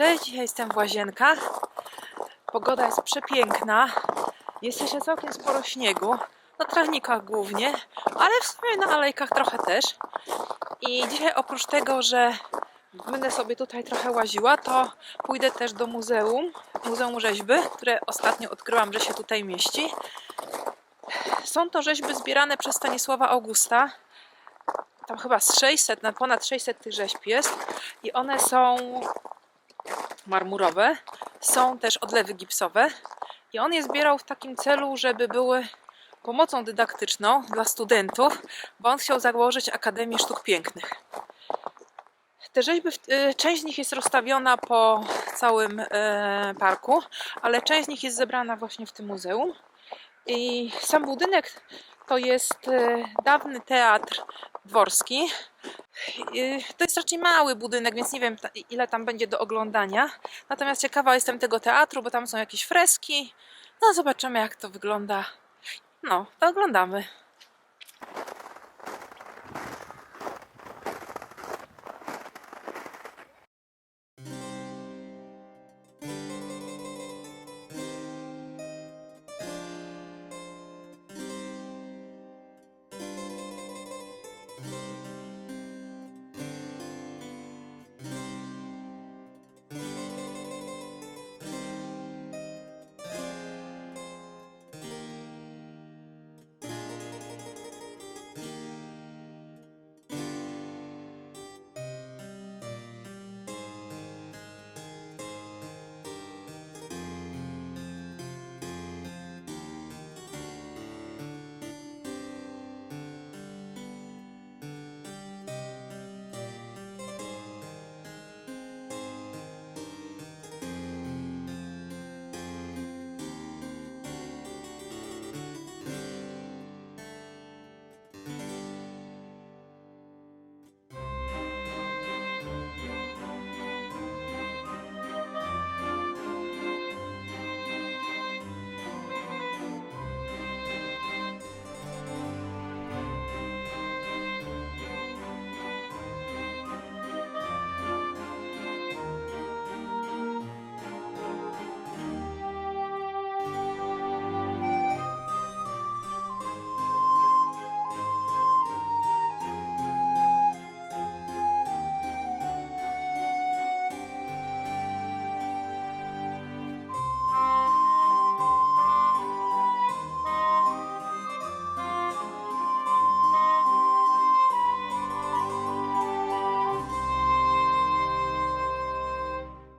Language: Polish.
Cześć, dzisiaj jestem w łazienkach. Pogoda jest przepiękna. Jest jeszcze całkiem sporo śniegu. Na trawnikach głównie, ale w sumie na alejkach trochę też. I dzisiaj oprócz tego, że będę sobie tutaj trochę łaziła, to pójdę też do muzeum, Muzeum Rzeźby, które ostatnio odkryłam, że się tutaj mieści. Są to rzeźby zbierane przez Stanisława Augusta. Tam chyba z 600, na ponad 600 tych rzeźb jest. I one są marmurowe. Są też odlewy gipsowe. I on je zbierał w takim celu, żeby były pomocą dydaktyczną dla studentów, bo on chciał założyć Akademię Sztuk Pięknych. Te rzeźby, y, część z nich jest rozstawiona po całym e, parku, ale część z nich jest zebrana właśnie w tym muzeum. I sam budynek to jest e, dawny teatr dworski. To jest raczej mały budynek, więc nie wiem ile tam będzie do oglądania. Natomiast ciekawa jestem tego teatru, bo tam są jakieś freski. No zobaczymy jak to wygląda. No, to oglądamy.